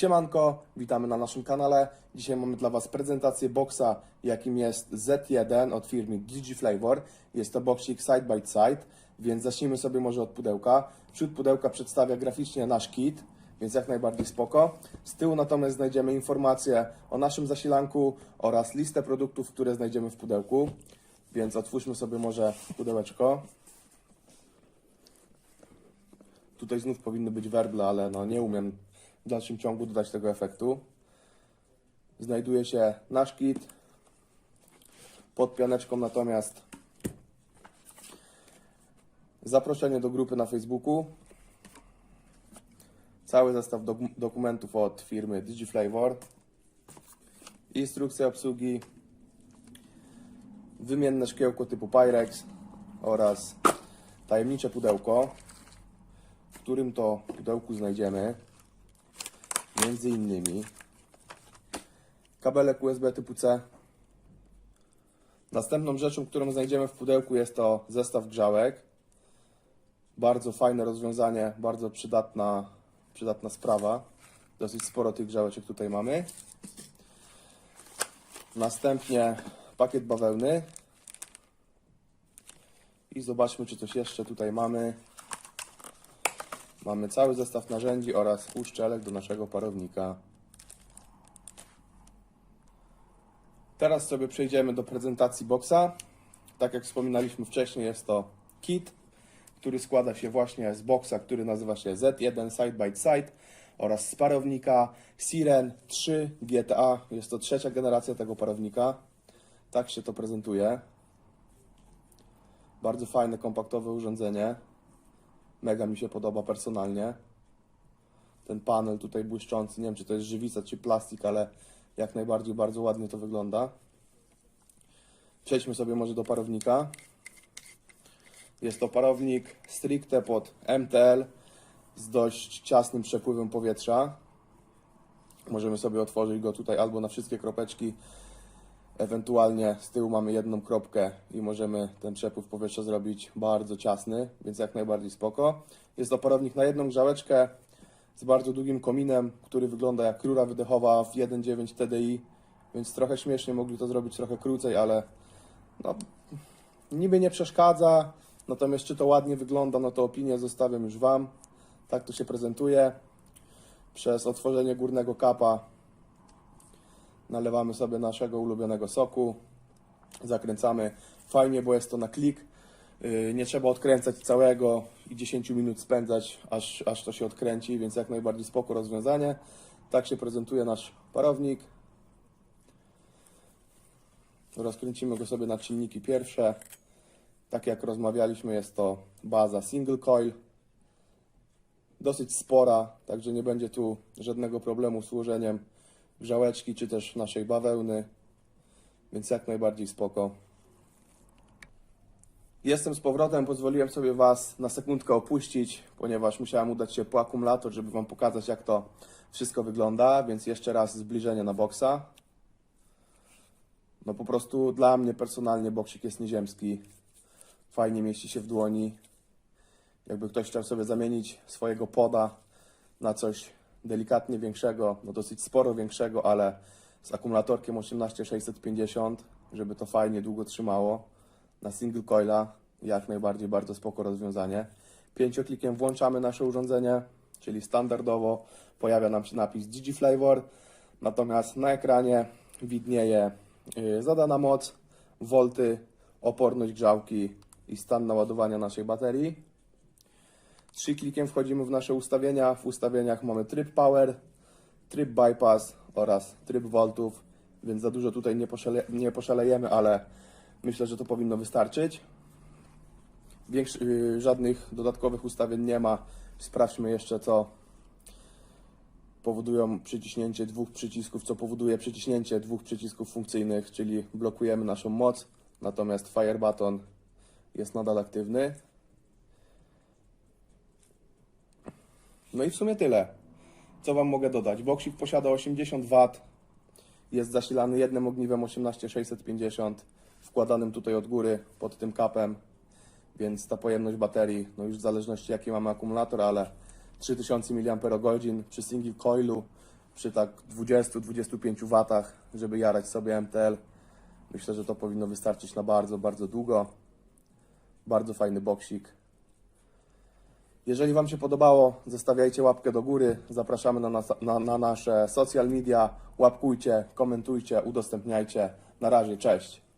Siemanko, witamy na naszym kanale. Dzisiaj mamy dla Was prezentację boxa, jakim jest Z1 od firmy DigiFlavor. Jest to boxik side by side, więc zacznijmy sobie może od pudełka. Przód pudełka przedstawia graficznie nasz kit, więc jak najbardziej spoko. Z tyłu natomiast znajdziemy informacje o naszym zasilanku oraz listę produktów, które znajdziemy w pudełku. Więc otwórzmy sobie może pudełeczko. Tutaj znów powinny być werble, ale no nie umiem w dalszym ciągu dodać tego efektu. Znajduje się nasz kit. Pod pianeczką natomiast zaproszenie do grupy na Facebooku. Cały zestaw dok- dokumentów od firmy DigiFlavor. Instrukcja obsługi. Wymienne szkiełko typu Pyrex oraz tajemnicze pudełko w którym to pudełku znajdziemy między innymi kabelek USB typu C. Następną rzeczą, którą znajdziemy w pudełku jest to zestaw grzałek. Bardzo fajne rozwiązanie, bardzo przydatna, przydatna sprawa. Dosyć sporo tych grzałeczek tutaj mamy. Następnie pakiet bawełny. I zobaczmy, czy coś jeszcze tutaj mamy. Mamy cały zestaw narzędzi oraz uszczelek do naszego parownika. Teraz sobie przejdziemy do prezentacji boxa. Tak jak wspominaliśmy wcześniej, jest to kit, który składa się właśnie z boxa, który nazywa się Z1 Side by Side oraz z parownika Siren 3 GTA. Jest to trzecia generacja tego parownika. Tak się to prezentuje. Bardzo fajne, kompaktowe urządzenie. Mega mi się podoba personalnie. Ten panel tutaj błyszczący, nie wiem czy to jest żywica czy plastik, ale jak najbardziej bardzo ładnie to wygląda. Przejdźmy sobie może do parownika. Jest to parownik stricte pod MTL z dość ciasnym przepływem powietrza. Możemy sobie otworzyć go tutaj albo na wszystkie kropeczki, Ewentualnie z tyłu mamy jedną kropkę i możemy ten przepływ powietrza zrobić bardzo ciasny, więc jak najbardziej spoko. Jest to na jedną grzałeczkę z bardzo długim kominem, który wygląda jak rura wydechowa w 1.9 TDI, więc trochę śmiesznie mogli to zrobić trochę krócej, ale no, niby nie przeszkadza, natomiast czy to ładnie wygląda, no to opinię zostawiam już Wam. Tak to się prezentuje. Przez otworzenie górnego kapa nalewamy sobie naszego ulubionego soku, zakręcamy fajnie, bo jest to na klik. Yy, Nie trzeba odkręcać całego i 10 minut spędzać, aż, aż to się odkręci, więc jak najbardziej spoko rozwiązanie. Tak się prezentuje nasz parownik. Rozkręcimy go sobie na czynniki pierwsze. Tak jak rozmawialiśmy, jest to baza single coil. Dosyć spora, także nie będzie tu żadnego problemu z ułożeniem grzałeczki czy też naszej bawełny, więc jak najbardziej spoko. Jestem z powrotem, pozwoliłem sobie Was na sekundkę opuścić, ponieważ musiałem udać się po akumulator, żeby Wam pokazać jak to wszystko wygląda, więc jeszcze raz zbliżenie na boksa. No po prostu dla mnie personalnie boksik jest nieziemski. Fajnie mieści się w dłoni. Jakby ktoś chciał sobie zamienić swojego poda na coś delikatnie większego, no dosyć sporo większego, ale z akumulatorkiem 18650, żeby to fajnie długo trzymało. Na single coila jak najbardziej bardzo spoko rozwiązanie. Pięcioklikiem włączamy nasze urządzenie, czyli standardowo pojawia nam się napis DigiFlavor, natomiast na ekranie widnieje yy, zadana moc, wolty, oporność grzałki i stan naładowania naszej baterii. Trzy klikiem wchodzimy w nasze ustawienia. W ustawieniach mamy tryb power, tryb bypass oraz tryb voltów, więc za dużo tutaj nie, poszale, nie poszalejemy, ale myślę, że to powinno wystarczyć. Większy, yy, żadnych dodatkowych ustawień nie ma. Sprawdźmy jeszcze, co powodują przyciśnięcie dwóch przycisków, co powoduje przyciśnięcie dwóch przycisków funkcyjnych, czyli blokujemy naszą moc, natomiast fire button jest nadal aktywny. No i w sumie tyle. Co Wam mogę dodać? Boksik posiada 80 W, jest zasilany jednym ogniwem 18650, wkładanym tutaj od góry pod tym kapem, więc ta pojemność baterii, no już w zależności jaki mamy akumulator, ale 3000 mAh przy single coilu przy tak 20-25 watach, żeby jarać sobie MTL. Myślę, że to powinno wystarczyć na bardzo, bardzo długo. Bardzo fajny boksik. Jeżeli Wam się podobało, zostawiajcie łapkę do góry. Zapraszamy na, nas, na, na nasze social media. Łapkujcie, komentujcie, udostępniajcie. Na razie, cześć.